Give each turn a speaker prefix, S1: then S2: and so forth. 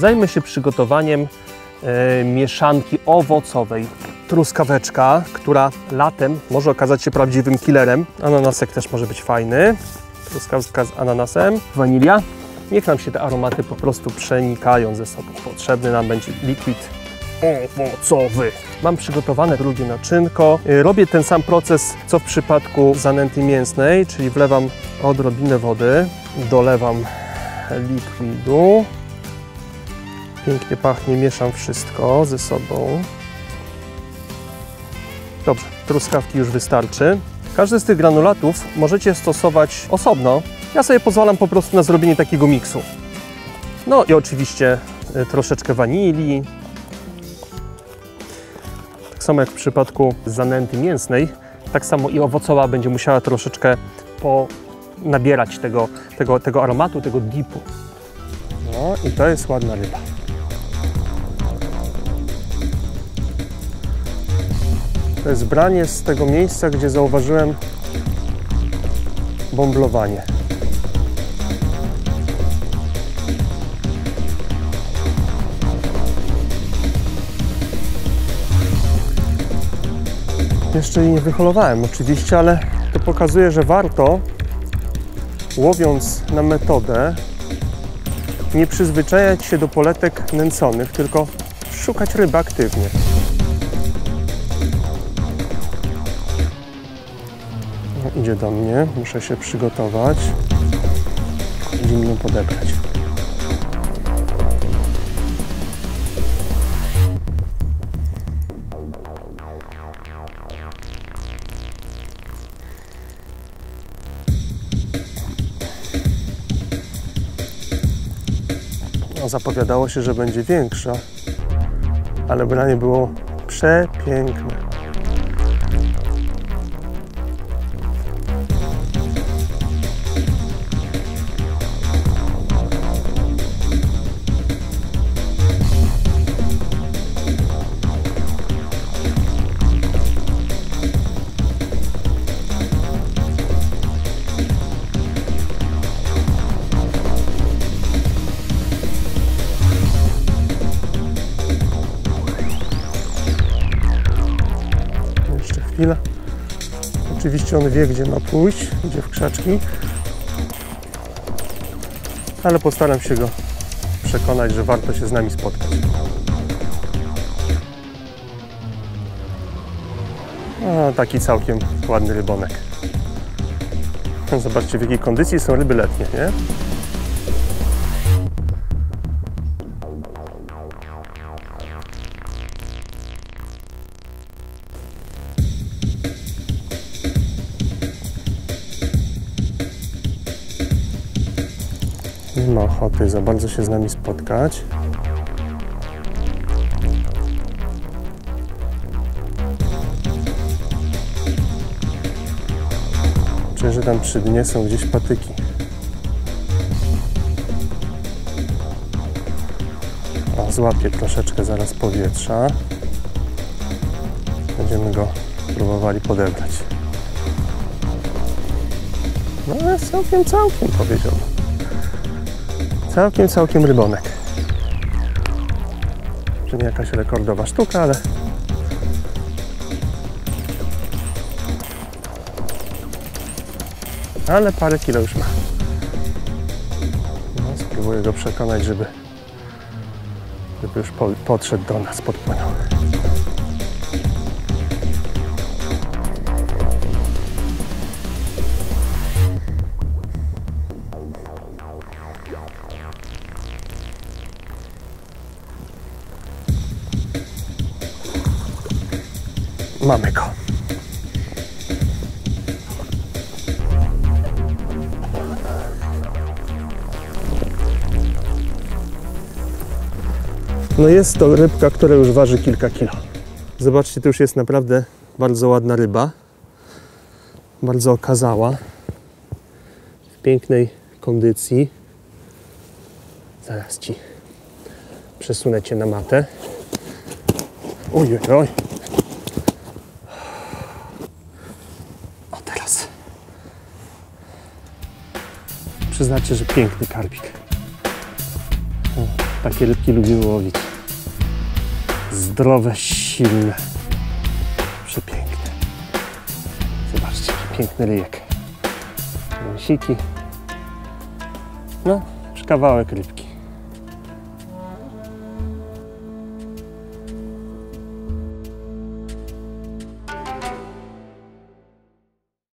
S1: Zajmę się przygotowaniem e, mieszanki owocowej. Truskaweczka, która latem może okazać się prawdziwym killerem. Ananasek też może być fajny. Truskawka z ananasem. Wanilia. Niech nam się te aromaty po prostu przenikają ze sobą. Potrzebny nam będzie likwid owocowy. Mam przygotowane drugie naczynko. Y, Robię ten sam proces, co w przypadku zanęty mięsnej, czyli wlewam odrobinę wody, dolewam likwidu. Pięknie pachnie, mieszam wszystko ze sobą. Dobrze, truskawki już wystarczy. Każdy z tych granulatów możecie stosować osobno. Ja sobie pozwalam po prostu na zrobienie takiego miksu. No i oczywiście y, troszeczkę wanilii, tak samo jak w przypadku zanęty mięsnej, tak samo i owocowa będzie musiała troszeczkę po nabierać tego, tego, tego aromatu, tego dipu. No i to jest ładna ryba. To jest branie z tego miejsca, gdzie zauważyłem bąblowanie. Jeszcze jej nie wyholowałem oczywiście, ale to pokazuje, że warto łowiąc na metodę nie przyzwyczajać się do poletek nęconych, tylko szukać ryby aktywnie. Idzie do mnie, muszę się przygotować. Zimną podebrać. No, zapowiadało się, że będzie większa, ale branie było przepiękne. Oczywiście on wie, gdzie ma pójść, gdzie w krzaczki. Ale postaram się go przekonać, że warto się z nami spotkać. A, taki całkiem ładny rybonek. Zobaczcie, w jakiej kondycji są ryby letnie, nie? Nie ma ochoty za bardzo się z nami spotkać. Czuję, że tam przy dnie są gdzieś patyki. O, złapię troszeczkę zaraz powietrza. Będziemy go próbowali podebrać. No całkiem, całkiem powiedziałbym. Całkiem, całkiem rybonek. To nie jakaś rekordowa sztuka, ale ale parę kilo już ma. No, spróbuję go przekonać, żeby, żeby już po, podszedł do nas, podpłynął. Mamy go. No jest to rybka, która już waży kilka kilo. Zobaczcie, to już jest naprawdę bardzo ładna ryba. Bardzo okazała. W pięknej kondycji. Zaraz Ci przesunę Cię na matę. Oj, oj, oj. O, teraz. Przyznacie, że piękny karbik. O. Takie rybki lubimy łowić. Zdrowe, silne. Przepiękne. Zobaczcie, jaki piękny ryjek. Wąsiki. No, kawałek rybki.